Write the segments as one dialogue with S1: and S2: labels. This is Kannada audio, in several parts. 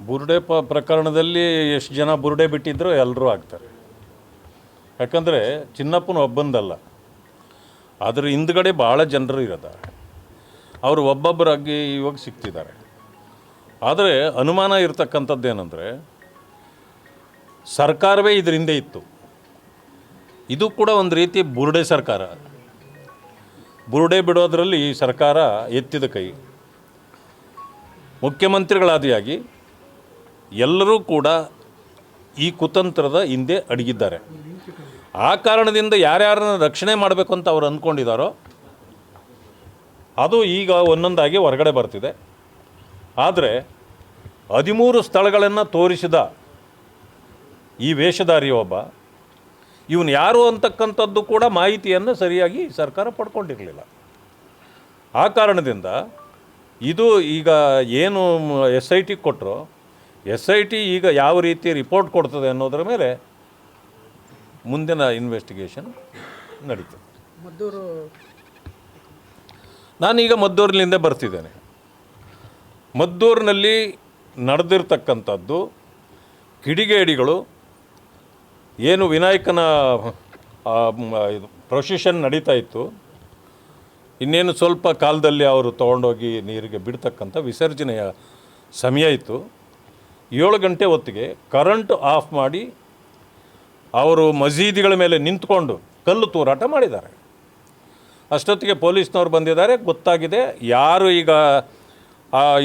S1: ಬುರುಡೆ ಪ ಪ್ರಕರಣದಲ್ಲಿ ಎಷ್ಟು ಜನ ಬುರುಡೆ ಬಿಟ್ಟಿದ್ರು ಎಲ್ಲರೂ ಆಗ್ತಾರೆ. ಯಾಕಂದರೆ ಚಿನ್ನಪ್ಪನ ಒಬ್ಬಂದಲ್ಲ. ಅದ್ರ ಹಿಂದ್ಗಡೆ ಭಾಳ ಜನರು ಇರೋದಾರೆ ಅವರು ಒಬ್ಬೊಬ್ಬರಾಗಿ ಇವಾಗ ಸಿಗ್ತಿದ್ದಾರೆ ಆದರೆ ಅನುಮಾನ ಇರತಕ್ಕಂಥದ್ದು ಏನಂದರೆ ಸರ್ಕಾರವೇ ಇದ್ರ ಹಿಂದೆ ಇತ್ತು. ಇದು ಕೂಡ ಒಂದು ರೀತಿ ಬುರುಡೆ ಸರ್ಕಾರ. ಬುರುಡೆ ಬಿಡೋದರಲ್ಲಿ ಸರ್ಕಾರ ಎತ್ತಿದ ಕೈ. ಮುಖ್ಯಮಂತ್ರಿಗಳಾದಿಯಾಗಿ ಎಲ್ಲರೂ ಕೂಡ ಈ ಕುತಂತ್ರದ ಹಿಂದೆ ಅಡಗಿದ್ದಾರೆ. ಆ ಕಾರಣದಿಂದ ಯಾರ್ಯಾರನ್ನ ರಕ್ಷಣೆ ಮಾಡಬೇಕು ಅಂತ ಅವ್ರು ಅಂದ್ಕೊಂಡಿದ್ದಾರೋ ಅದು ಈಗ ಒಂದೊಂದಾಗಿ ಹೊರಗಡೆ ಬರ್ತಿದೆ. ಆದರೆ ಹದಿಮೂರು ಸ್ಥಳಗಳನ್ನು ತೋರಿಸಿದ ಈ ವೇಷಧಾರಿ ಒಬ್ಬ, ಇವನು ಯಾರು ಅಂತಕ್ಕಂಥದ್ದು ಕೂಡ ಮಾಹಿತಿಯನ್ನು ಸರಿಯಾಗಿ ಸರ್ಕಾರ ಪಡ್ಕೊಂಡಿರಲಿಲ್ಲ. ಆ ಕಾರಣದಿಂದ ಇದು ಈಗ ಏನು ಎಸ್ ಐ ಟಿ ಕೊಟ್ಟರು ಎಸ್ ಐ ಟಿ ಈಗ ಯಾವ ರೀತಿ ರಿಪೋರ್ಟ್ ಕೊಡ್ತದೆ ಅನ್ನೋದ್ರ ಮೇಲೆ ಮುಂದಿನ ಇನ್ವೆಸ್ಟಿಗೇಷನ್ ನಡೀತದೆ.
S2: ಮದ್ದೂರು
S1: ನಾನೀಗ ಮದ್ದೂರಿನಿಂದ ಬರ್ತಿದ್ದೇನೆ. ಮದ್ದೂರಿನಲ್ಲಿ ನಡೆದಿರ್ತಕ್ಕಂಥದ್ದು ಕಿಡಿಗೇಡಿಗಳು ಏನು ವಿನಾಯಕನ ಇದು ಪ್ರೊಸೆಷನ್ ನಡೀತಾ ಇತ್ತು. ಇನ್ನೇನು ಸ್ವಲ್ಪ ಕಾಲದಲ್ಲಿ ಅವರು ತೊಗೊಂಡೋಗಿ ನೀರಿಗೆ ಬಿಡ್ತಕ್ಕಂಥ ವಿಸರ್ಜನೆಯ ಸಮಯ ಇತ್ತು. ಏಳು ಗಂಟೆ ಹೊತ್ತಿಗೆ ಕರೆಂಟ್ ಆಫ್ ಮಾಡಿ ಅವರು ಮಸೀದಿಗಳ ಮೇಲೆ ನಿಂತ್ಕೊಂಡು ಕಲ್ಲು ತೂರಾಟ ಮಾಡಿದ್ದಾರೆ. ಅಷ್ಟೊತ್ತಿಗೆ ಪೊಲೀಸ್ನವ್ರು ಬಂದಿದ್ದಾರೆ, ಗೊತ್ತಾಗಿದೆ ಯಾರು ಈಗ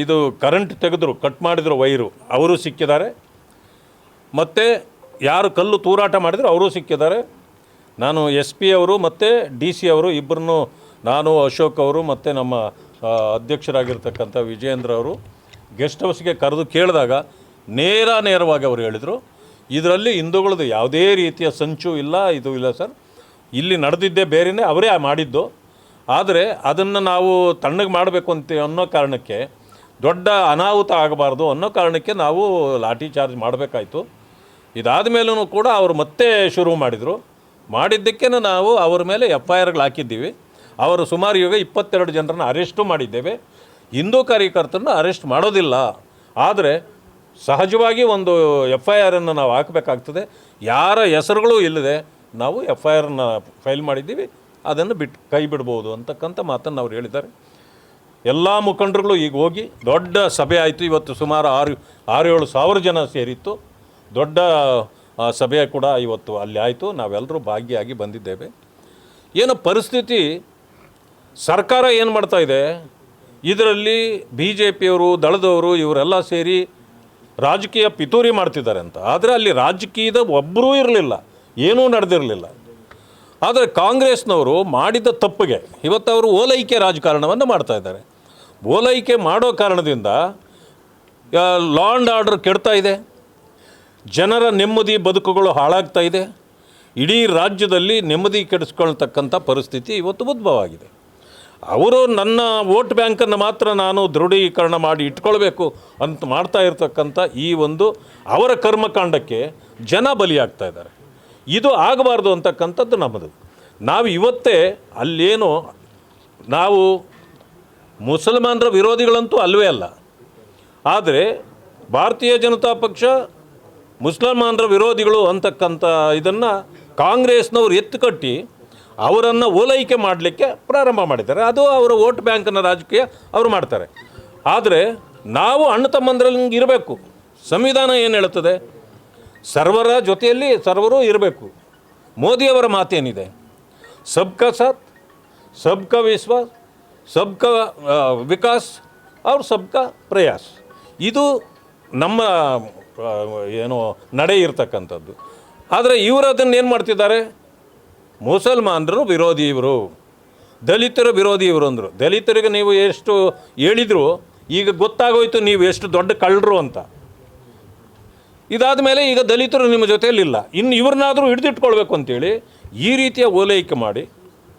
S1: ಇದು ಕರೆಂಟ್ ತೆಗೆದ್ರು ಕಟ್ ಮಾಡಿದ್ರು ವೈರು, ಅವರು ಸಿಕ್ಕಿದ್ದಾರೆ. ಮತ್ತು ಯಾರು ಕಲ್ಲು ತೂರಾಟ ಮಾಡಿದ್ರು, ಅವರು ಸಿಕ್ಕಿದ್ದಾರೆ. ನಾನು ಎಸ್ ಪಿ ಅವರು ಮತ್ತು ಡಿ ಸಿ ಅವರು ಇಬ್ಬರನ್ನು ನಾನು, ಅಶೋಕ್ ಅವರು ಮತ್ತು ನಮ್ಮ ಅಧ್ಯಕ್ಷರಾಗಿರ್ತಕ್ಕಂಥ ವಿಜಯೇಂದ್ರ ಅವರು, ಗೆಸ್ಟ್ ಹೌಸ್ಗೆ ಕರೆದು ಕೇಳಿದಾಗ ನೇರ ನೇರವಾಗಿ ಅವರು ಹೇಳಿದರು. ಇದರಲ್ಲಿ ಹಿಂದೂಗಳದ್ದು ಯಾವುದೇ ರೀತಿಯ ಸಂಚು ಇಲ್ಲ, ಇದು ಇಲ್ಲ ಸರ್. ಇಲ್ಲಿ ನಡೆದಿದ್ದೇ ಬೇರೆಯೇ ಅವರೇ ಮಾಡಿದ್ದು. ಆದರೆ ಅದನ್ನು ನಾವು ತಣ್ಣಗೆ ಮಾಡಬೇಕು ಅಂತ ಅನ್ನೋ ಕಾರಣಕ್ಕೆ, ದೊಡ್ಡ ಅನಾಹುತ ಆಗಬಾರ್ದು ಅನ್ನೋ ಕಾರಣಕ್ಕೆ ನಾವು ಲಾಠಿ ಚಾರ್ಜ್ ಮಾಡಬೇಕಾಯಿತು. ಇದಾದ ಮೇಲೂ ಕೂಡ ಅವರು ಮತ್ತೆ ಶುರು ಮಾಡಿದರು. ಮಾಡಿದ್ದಕ್ಕೆ ನಾವು ಅವ್ರ ಮೇಲೆ ಎಫ್ ಐ ಆರ್ಗಳು ಹಾಕಿದ್ದೀವಿ. ಅವರು ಸುಮಾರು ಇವಾಗ ಇಪ್ಪತ್ತೆರಡು ಜನರನ್ನು ಅರೆಸ್ಟು ಮಾಡಿದ್ದೇವೆ. ಹಿಂದೂ ಕಾರ್ಯಕರ್ತರನ್ನ ಅರೆಸ್ಟ್ ಮಾಡೋದಿಲ್ಲ. ಆದರೆ ಸಹಜವಾಗಿ ಒಂದು ಎಫ್ ಐ ಆರನ್ನು ನಾವು ಹಾಕಬೇಕಾಗ್ತದೆ. ಯಾರ ಹೆಸರುಗಳು ಇಲ್ಲದೆ ನಾವು ಎಫ್ ಐ ಆರನ್ನು ಫೈಲ್ ಮಾಡಿದ್ದೀವಿ. ಅದನ್ನು ಬಿಟ್ಟು ಕೈ ಬಿಡ್ಬೋದು ಅಂತಕ್ಕಂಥ ಮಾತನ್ನು ಅವ್ರು ಹೇಳಿದ್ದಾರೆ. ಎಲ್ಲ ಮುಖಂಡರುಗಳು ಈಗ ಹೋಗಿ ದೊಡ್ಡ ಸಭೆ ಆಯಿತು. ಇವತ್ತು ಸುಮಾರು ಆರು ಆರು ಏಳು ಸಾವಿರ ಜನ ಸೇರಿತ್ತು. ದೊಡ್ಡ ಸಭೆ ಕೂಡ ಇವತ್ತು ಅಲ್ಲಿ ಆಯಿತು. ನಾವೆಲ್ಲರೂ ಭಾಗಿಯಾಗಿ ಬಂದಿದ್ದೇವೆ. ಏನು ಪರಿಸ್ಥಿತಿ, ಸರ್ಕಾರ ಏನು ಮಾಡ್ತಾ ಇದೆ? ಇದರಲ್ಲಿ ಬಿ ಜೆ ಪಿಯವರು ದಳದವರು ಇವರೆಲ್ಲ ಸೇರಿ ರಾಜಕೀಯ ಪಿತೂರಿ ಮಾಡ್ತಿದ್ದಾರೆ ಅಂತ. ಆದರೆ ಅಲ್ಲಿ ರಾಜಕೀಯದ ಒಬ್ಬರೂ ಇರಲಿಲ್ಲ, ಏನೂ ನಡೆದಿರಲಿಲ್ಲ. ಆದರೆ ಕಾಂಗ್ರೆಸ್ನವರು ಮಾಡಿದ ತಪ್ಪಿಗೆ ಇವತ್ತು ಅವರು ಓಲೈಕೆ ರಾಜಕಾರಣವನ್ನು ಮಾಡ್ತಾ ಇದ್ದಾರೆ. ಓಲೈಕೆ ಮಾಡೋ ಕಾರಣದಿಂದ ಲಾ ಆ್ಯಂಡ್ ಆರ್ಡರ್ ಕೆಡ್ತಾ ಇದೆ. ಜನರ ನೆಮ್ಮದಿ ಬದುಕುಗಳು ಹಾಳಾಗ್ತಾ ಇದೆ. ಇಡೀ ರಾಜ್ಯದಲ್ಲಿ ನೆಮ್ಮದಿ ಕೆಡಿಸ್ಕೊಳ್ತಕ್ಕಂಥ ಪರಿಸ್ಥಿತಿ ಇವತ್ತು ಉದ್ಭವವಾಗಿದೆ ಅವರು ನನ್ನ ವೋಟ್ ಬ್ಯಾಂಕನ್ನು ಮಾತ್ರ ನಾನು ದೃಢೀಕರಣ ಮಾಡಿ ಇಟ್ಕೊಳ್ಬೇಕು ಅಂತ ಮಾಡ್ತಾ ಇರತಕ್ಕಂಥ ಈ ಒಂದು ಅವರ ಕರ್ಮಕಾಂಡಕ್ಕೆ ಜನ ಬಲಿಯಾಗ್ತಾ ಇದ್ದಾರೆ. ಇದು ಆಗಬಾರ್ದು ಅಂತಕ್ಕಂಥದ್ದು ನಮ್ಮದು. ನಾವು ಇವತ್ತೇ ಅಲ್ಲೇನು ನಾವು ಮುಸಲ್ಮಾನರ ವಿರೋಧಿಗಳಂತೂ ಅಲ್ಲವೇ ಅಲ್ಲ. ಆದರೆ ಭಾರತೀಯ ಜನತಾ ಪಕ್ಷ ಮುಸಲ್ಮಾನರ ವಿರೋಧಿಗಳು ಅಂತಕ್ಕಂಥ ಇದನ್ನು ಕಾಂಗ್ರೆಸ್ನವ್ರು ಎತ್ತುಕಟ್ಟಿ ಅವರನ್ನು ಓಲೈಕೆ ಮಾಡಲಿಕ್ಕೆ ಪ್ರಾರಂಭ ಮಾಡಿದ್ದಾರೆ. ಅದು ಅವರ ವೋಟ್ ಬ್ಯಾಂಕ್ನ ರಾಜಕೀಯ ಅವರು ಮಾಡ್ತಾರೆ. ಆದರೆ ನಾವು ಅಣ್ಣ ತಮ್ಮಂದ್ರಲ್ಲಿ ಇರಬೇಕು. ಸಂವಿಧಾನ ಏನು ಹೇಳುತ್ತದೆ? ಸರ್ವರ ಜೊತೆಯಲ್ಲಿ ಸರ್ವರು ಇರಬೇಕು. ಮೋದಿಯವರ ಮಾತೇನಿದೆ? ಸಬ್ಕಾ ಸಬ್ ಕಾ ವಿಶ್ವಾಸ್ ಸಬ್ ಕಾ ವಿಕಾಸ್ ಅವ್ರ ಸಬ್ಕಾ ಪ್ರಯಾಸ್. ಇದು ನಮ್ಮ ಏನು, ನಡೆ ಇರತಕ್ಕಂಥದ್ದು. ಆದರೆ ಇವರು ಅದನ್ನು ಏನು ಮಾಡ್ತಿದ್ದಾರೆ? ಮುಸಲ್ಮಾನರು ವಿರೋಧಿ ಇವರು. ದಲಿತರ ವಿರೋಧಿ ಇವರು ಅಂದರು. ದಲಿತರಿಗೆ ನೀವು ಎಷ್ಟು ಹೇಳಿದ್ರು, ಈಗ ಗೊತ್ತಾಗೋಯ್ತು ನೀವು ಎಷ್ಟು ದೊಡ್ಡ ಕಳ್ಳರು ಅಂತ. ಇದಾದ ಮೇಲೆ ಈಗ ದಲಿತರು ನಿಮ್ಮ ಜೊತೆಯಲ್ಲಿಲ್ಲ. ಇನ್ನು ಇವ್ರನ್ನಾದರೂ ಹಿಡಿದಿಟ್ಕೊಳ್ಬೇಕು ಅಂತೇಳಿ ಈ ರೀತಿಯ ಓಲೈಕೆ ಮಾಡಿ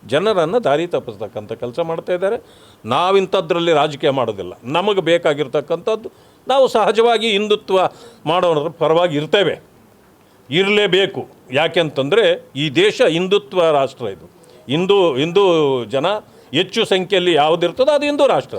S1: ಜನರನ್ನು ದಾರಿ ತಪ್ಪಿಸ್ತಕ್ಕಂಥ ಕೆಲಸ ಮಾಡ್ತಾ ಇದ್ದಾರೆ. ನಾವಿಂಥದ್ರಲ್ಲಿ ರಾಜಕೀಯ ಮಾಡೋದಿಲ್ಲ. ನಮಗೆ ಬೇಕಾಗಿರ್ತಕ್ಕಂಥದ್ದು ನಾವು ಸಹಜವಾಗಿ ಹಿಂದುತ್ವ ಮಾಡೋರ ಪರವಾಗಿ ಇರ್ತೇವೆ. ಇರಲೇಬೇಕು. ಯಾಕೆಂತಂದರೆ ಈ ದೇಶ ಹಿಂದುತ್ವ ರಾಷ್ಟ್ರ ಇದು. ಹಿಂದೂ ಹಿಂದೂ ಜನ ಹೆಚ್ಚು ಸಂಖ್ಯೆಯಲ್ಲಿ ಯಾವುದಿರ್ತದೋ ಅದು ಹಿಂದೂ ರಾಷ್ಟ್ರ.